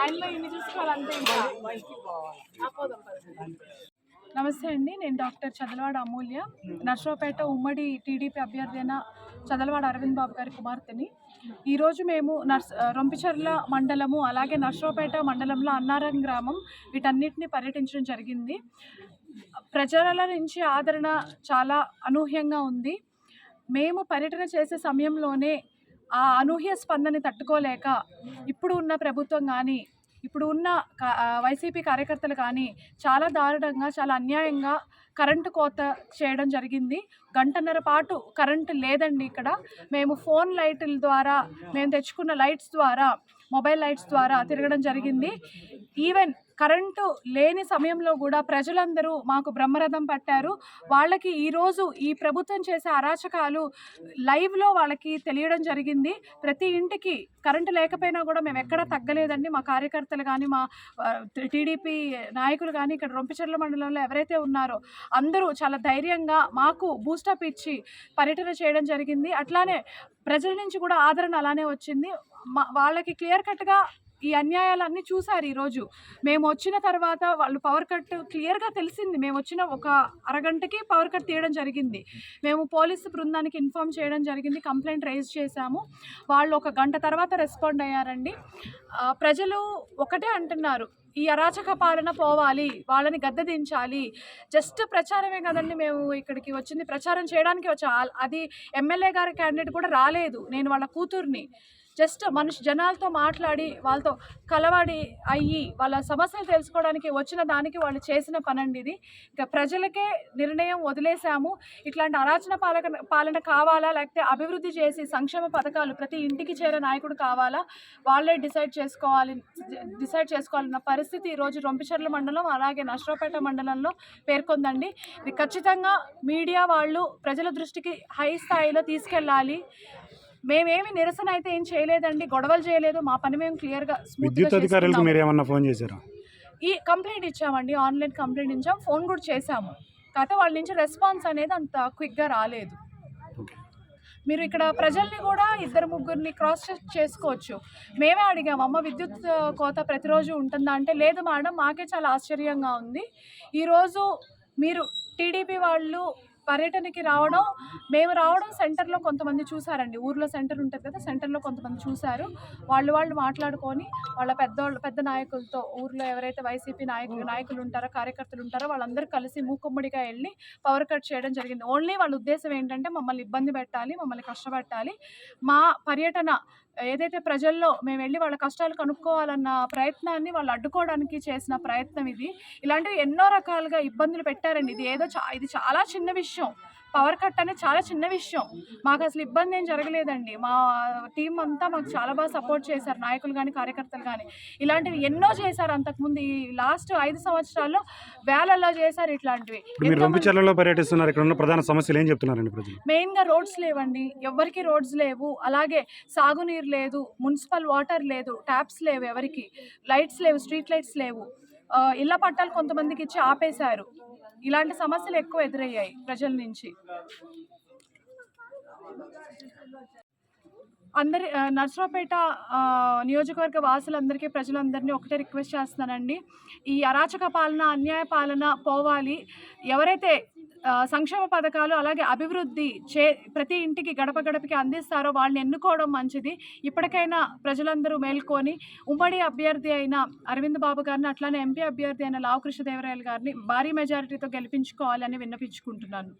ఆయనలో ఇన్ని చూసుకోవాలంటే నమస్తే అండి నేను డాక్టర్ చదలవాడ అమూల్య. నర్సరావుపేట ఉమ్మడి టీడీపీ అభ్యర్థి అయిన చదలవాడ అరవింద్ బాబు గారి కుమార్తెని. ఈరోజు మేము నర్స్ రొంపిచర్ల మండలము అలాగే నర్సరావుపేట మండలంలో అన్నారం గ్రామం వీటన్నిటిని పర్యటించడం జరిగింది. ప్రజల నుంచి ఆదరణ చాలా అనూహ్యంగా ఉంది. మేము పర్యటన చేసే సమయంలోనే ఆ అనూహ్య స్పందని తట్టుకోలేక ఇప్పుడు ఉన్న ప్రభుత్వం కానీ ఇప్పుడు ఉన్న వైసీపీ కార్యకర్తలు కానీ చాలా దారుణంగా చాలా అన్యాయంగా కరెంటు కోత చేయడం జరిగింది. గంటన్నర పాటు కరెంటు లేదండి ఇక్కడ. మేము ఫోన్ లైట్ల ద్వారా మేము తెచ్చుకున్న లైట్స్ ద్వారా మొబైల్ లైట్స్ ద్వారా తిరగడం జరిగింది. ఈవెన్ కరెంటు లేని సమయంలో కూడా ప్రజలందరూ మాకు బ్రహ్మరథం పట్టారు. వాళ్ళకి ఈరోజు ఈ ప్రభుత్వం చేసే అరాచకాలు లైవ్లో వాళ్ళకి తెలియడం జరిగింది. ప్రతి ఇంటికి కరెంటు లేకపోయినా కూడా మేము ఎక్కడా తగ్గలేదండి. మా కార్యకర్తలు కానీ మా టీడీపీ నాయకులు కానీ ఇక్కడ రొంపిచెర్ల మండలంలో ఎవరైతే ఉన్నారో అందరూ చాలా ధైర్యంగా మాకు బూస్టప్ ఇచ్చి పర్యటన చేయడం జరిగింది. అట్లానే ప్రజల నుంచి కూడా ఆదరణ అలానే వచ్చింది. మా వాళ్ళకి క్లియర్ కట్గా ఈ అన్యాయాలన్నీ చూశారు ఈరోజు. మేము వచ్చిన తర్వాత వాళ్ళు పవర్ కట్ క్లియర్గా తెలిసింది. మేము వచ్చిన ఒక అరగంటకి పవర్ కట్ తీయడం జరిగింది. మేము పోలీసు బృందానికి ఇన్ఫామ్ చేయడం జరిగింది. కంప్లైంట్ రైజ్ చేశాము. వాళ్ళు ఒక గంట తర్వాత రెస్పాండ్ అయ్యారండి. ప్రజలు ఒకటే అంటున్నారు. ఈ అరాచక పాలన పోవాలి. వాళ్ళని గద్దె దించాలి. జస్ట్ ప్రచారమే కదండి మేము ఇక్కడికి వచ్చింది. ప్రచారం చేయడానికి వచ్చా. అది ఎమ్మెల్యే గారి క్యాండిడేట్ కూడా రాలేదు. నేను వాళ్ళ కూతుర్ని. జస్ట్ మనిషి జనాలతో మాట్లాడి వాళ్ళతో కలవాడి అయ్యి వాళ్ళ సమస్యలు తెలుసుకోవడానికి వచ్చిన దానికి వాళ్ళు చేసిన పనండి ఇది. ఇక ప్రజలకే నిర్ణయం వదిలేశాము. ఇట్లాంటి అరాచన పాలక పాలన కావాలా? లేకపోతే అభివృద్ధి చేసి సంక్షేమ పథకాలు ప్రతి ఇంటికి చేరే నాయకుడు కావాలా? వాళ్ళే డిసైడ్ చేసుకోవాలి డిసైడ్ చేసుకోవాలన్న పరిస్థితి ఈరోజు రొంపిచెర్ల మండలం అలాగే నష్టపేట మండలంలో పేర్కొందండి. ఇది ఖచ్చితంగా మీడియా వాళ్ళు ప్రజల దృష్టికి హై స్థాయిలో తీసుకెళ్ళాలి. మేమేమి నిరసన అయితే ఏం చేయలేదండి గొడవలు చేయలేదు మా పని మేము క్లియర్గా విద్యుత్ అధికారులకు మీరు ఏమన్నా ఫోన్ చేశారా? ఈ కంప్లైంట్ ఇచ్చామండి ఆన్లైన్ కంప్లైంట్ ఇచ్చాం ఫోన్ కూడా చేశాము. కాకపోతే వాళ్ళ నుంచి రెస్పాన్స్ అనేది అంత క్విక్గా రాలేదు. మీరు ఇక్కడ ప్రజల్ని కూడా ఇద్దరు ముగ్గురిని క్రాస్ చెక్ చేసుకోవచ్చు. మేమే అడిగాము అమ్మ విద్యుత్ కోత ప్రతిరోజు ఉంటుందా? అంటే లేదు మేడం మాకే చాలా ఆశ్చర్యంగా ఉంది. ఈరోజు మీరు టీడీపీ వాళ్ళు పర్యటనకి రావడం మేము రావడం సెంటర్లో కొంతమంది చూసారండి. ఊర్లో సెంటర్ ఉంటుంది కదా సెంటర్లో కొంతమంది చూశారు వాళ్ళు వాళ్ళు మాట్లాడుకొని వాళ్ళ పెద్దోళ్ళు పెద్ద నాయకులతో ఊర్లో ఎవరైతే వైసీపీ నాయకులు నాయకులు ఉంటారో కార్యకర్తలు ఉంటారో వాళ్ళందరూ కలిసి మూకుమ్మడిగా వెళ్ళి పవర్ కట్ చేయడం జరిగింది. ఓన్లీ వాళ్ళ ఉద్దేశం ఏంటంటే మమ్మల్ని ఇబ్బంది పెట్టాలి మమ్మల్ని కష్టపెట్టాలి. మా పర్యటన ఏదైతే ప్రజల్లో మేము వెళ్ళి వాళ్ళ కష్టాలు కనుక్కోవాలన్న ప్రయత్నాన్ని వాళ్ళు అడ్డుకోవడానికి చేసిన ప్రయత్నం ఇది. ఇలాంటివి ఎన్నో రకాలుగా ఇబ్బందులు పెట్టారండి. ఇది ఏదో చా ఇది చాలా చిన్న విషయం. పవర్ కట్ అనేది చాలా చిన్న విషయం. మాకు అసలు ఇబ్బంది ఏం జరగలేదండి. మా టీం అంతా మాకు చాలా బాగా సపోర్ట్ చేశారు. నాయకులు కానీ కార్యకర్తలు కానీ ఇలాంటివి ఎన్నో చేశారు అంతకుముందు. ఈ లాస్ట్ ఐదు సంవత్సరాల్లో వేలల్లో చేశారు ఇట్లాంటివి. రొంపిచెర్లలో పర్యటిస్తున్నారు. ఇక్కడ ఉన్న ప్రధాన సమస్యలు ఏం చెప్తున్నారండి మెయిన్గా రోడ్స్ లేవండి. ఎవరికి రోడ్స్ లేవు. అలాగే సాగునీరు లేదు. మున్సిపల్ వాటర్ లేదు. ట్యాప్స్ లేవు ఎవరికి. లైట్స్ లేవు. స్ట్రీట్ లైట్స్ లేవు. ఇళ్ళ పట్టాలు కొంతమందికి ఇచ్చి ఆపేశారు. ఇలాంటి సమస్యలు ఎక్కువ ఎదురయ్యాయి ప్రజల నుంచి. అందరి నర్సరావుపేట నియోజకవర్గ వాసులందరికీ ప్రజలందరినీ ఒకటే రిక్వెస్ట్ చేస్తున్నానండి. ఈ అరాచక పాలన అన్యాయ పాలన పోవాలి. ఎవరైతే సంక్షేమ పథకాలు అలాగే అభివృద్ధి చే ప్రతి ఇంటికి గడప గడపకి అందిస్తారో వాళ్ళని ఎన్నుకోవడం మంచిది. ఇప్పటికైనా ప్రజలందరూ మేల్కొని ఉమ్మడి అభ్యర్థి అయిన అరవింద్ బాబు గారిని అట్లానే ఎంపీ అభ్యర్థి అయిన లావు కృష్ణదేవరాయలు గారిని భారీ మెజారిటీతో గెలిపించుకోవాలని విన్నపించుకుంటున్నాను.